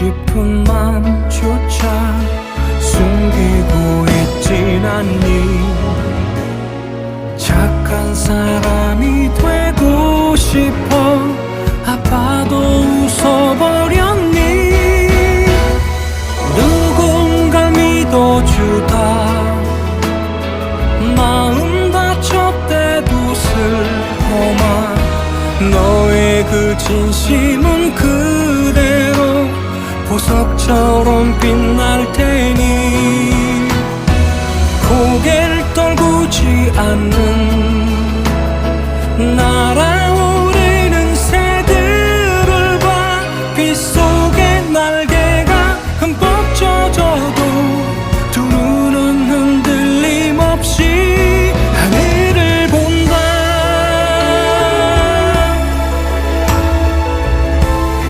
싶은 맘조차 숨기고 있진 않니? 착한 사람이 되고 싶어 아파도 웃어버렸니? 누군가 믿어주다 마음 다쳤대도 슬퍼만 너의 그 진심은 그대로 보석처럼 빛날 테니 고개를 떨구지 않는 날아오르는 새들을 봐 빛속